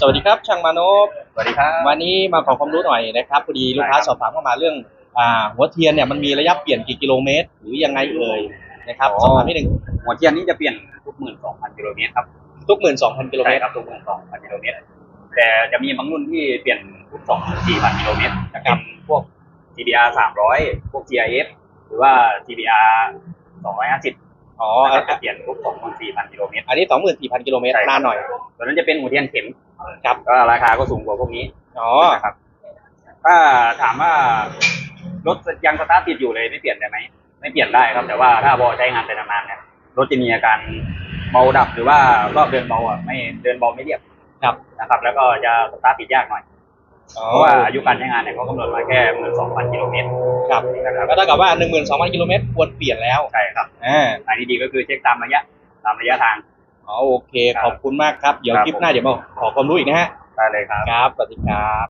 สวัสดีครับช่างมานพสวัสดีครับ วันนี้มาขอความรู้หน่อยนะครับพอดีลูกค้าได้ครับสอบถามเข้ามาเรื่องอ่าหัวเทียนเนี่ยมันมีระยะเปลี่ยนกี่กิโลเมตร หรือยังไงเอ่ยนะครับอ๋อ สอบถามนิดหนึ่งหัวเทียนนี้จะเปลี่ยนทุกหมื่นสองพันกิโลเมตรครับทุกหมื่นสองพันกิโลเมใช่ตรครับทุกหมื่นสองพันกิโลเมตร แต่จะมีบางรุ่นที่เปลี่ยนทุกสองสี่พันกิโลเมตรจะเป็นพวก GBR สามร้อยพวก GIF หรือว่า GBR สองร้อยห้าสิบอ๋อจะเปลี่ยนทุกสองพันสี่พันกิโลเมตร อันนี้สองหมื่นสี่พันกิโลเมตรใช่ครับ นานหน่อย ตัวนั้นจะเป็นหัวเทียนเข็มครับก็ราคาก็สูงกว่าพวกนี้อ๋อนะครับ ถ้าถามว่ารถยังสตาร์ทติดอยู่เลยไม่เปลี่ยนได้ไหมไม่เปลี่ยนได้ครับ แต่ว่าถ้าพอใช้งานไปนานๆเนี่ยรถจะมีอาการเบาดับหรือว่ารอบเดินเบาอะไม่เดินเบาไม่เรียบครับนะครับ แล้วก็จะสตาร์ทติดยากหน่อยอ๋อเพราะว่าอายุการใช้งานเนี่ยเขากำหนดมาแค่หมื่นสองพันกิโลเมตรครับนะครับก็เท่ากับว่าหนึ่งหมื่นสองพันกิโลเมตรควรเปลี่ยนแล้วใช่ครับอ่าอันนี้ดีก็คือเช็คตามระยะตามระยะทาง อ๋อโอเคครับขอบคุณมากครับ เดี๋ยวครับคลิปหน้าเดี๋ยวมาขอความรู้อีกนะฮะ ได้เลยครับ ครับ สวัสดีครับ